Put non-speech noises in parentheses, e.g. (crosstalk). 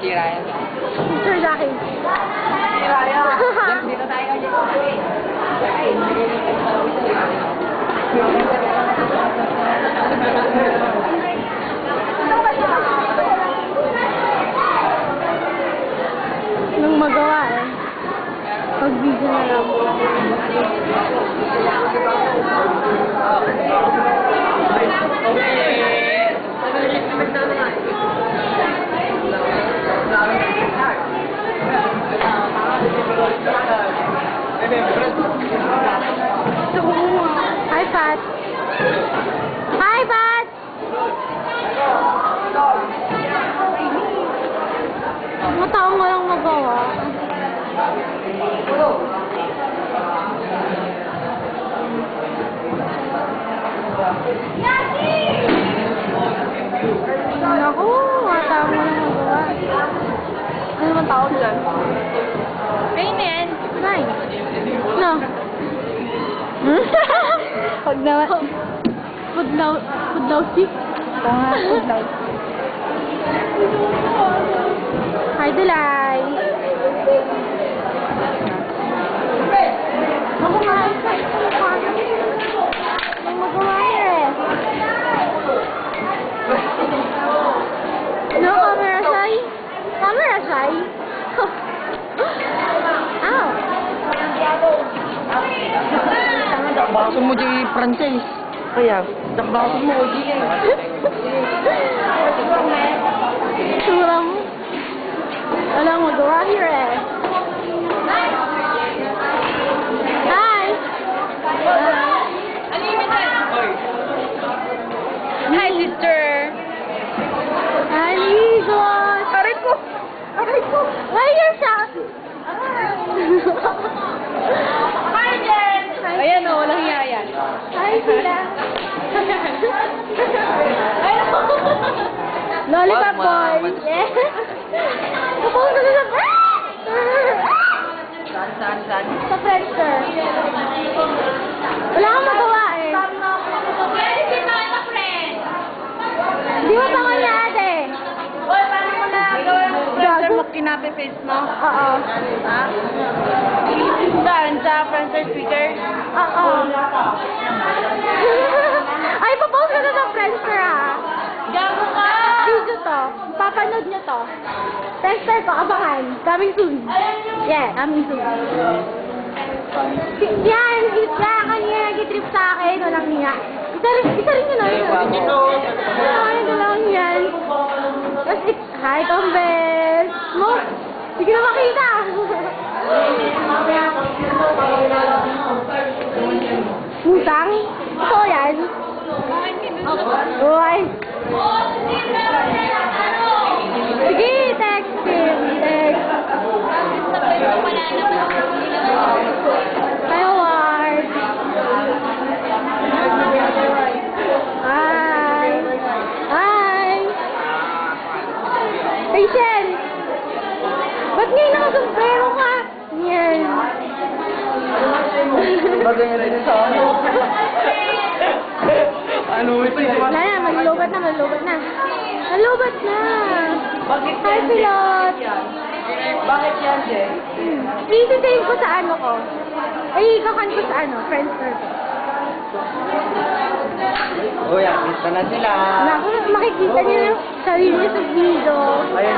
Si Ryan. Sir Ryan. Si Ryan. Dito tayo. Nung magawa eh. Pagbigyan na lang. Hi, Pat. Hi, Pat! Mga taong walang magawa. Naku, mga taong walang magawa. Ano naman tawag dyan? Kain (laughs) na yan. Kain. No. Pag na... Pag na... Pag na... Tama, pag na... Hi, Delay. Ako nga, Ang magawa niya eh. No, camera shy. Camera shy. Ow. Dakbakan mo di Frances. Kaya, dakbakan mo di eh. Tura mo. Wala akong magawa here eh. Hi! Hi, sister. Hi, Ligos! Aray ko. Aray ko! Why you're shocked? (laughs) Hi, Jen. Hi, Ayan o, walang hiya yan. Hi, sila. Lollipop boy. Yeah. Kapag ka na sa... Saan, saan, saan? Sa Friendster. Wala kang magawa eh. Pwede si Mama Friend. Hindi mo pa kanya ate. Oy, paano mo na gawin mo? Gago. mo kinape-face mo? Oo. Ha? Saan? Sa Friendster speaker? Oo. Ay, papost ka na sa Friendster ah. Gago ka! Video to. Papanood nyo to. Friendster ko, abangan. Coming soon. Yeah, coming soon. Yan, isa kanya nag-trip sa akin. Walang niya. Isa rin, isa rin yun. ah. Dito. Wala kayo dalawang yan. Tapos, hi, Tombes. Mo, hindi na makita. Putang? (laughs) (laughs) Ito yan. Uy. Sige, text him. Text. Hi, Howard. Hi. Hi. Rachel. Ba't ngayon nakasumbrero ka? Yan. Bagay rin sa ano. Ano Wala na, malubat na, malubat na. Malubat na. Bakit Hi, Pilot. Bakit yan, Jen? I-save ko sa ano ko. Ay, ikakan ko sa ano, Friendster ko. Uy, akita na sila. Naku, makikita niyo yung sarili niyo sa video. Ayun,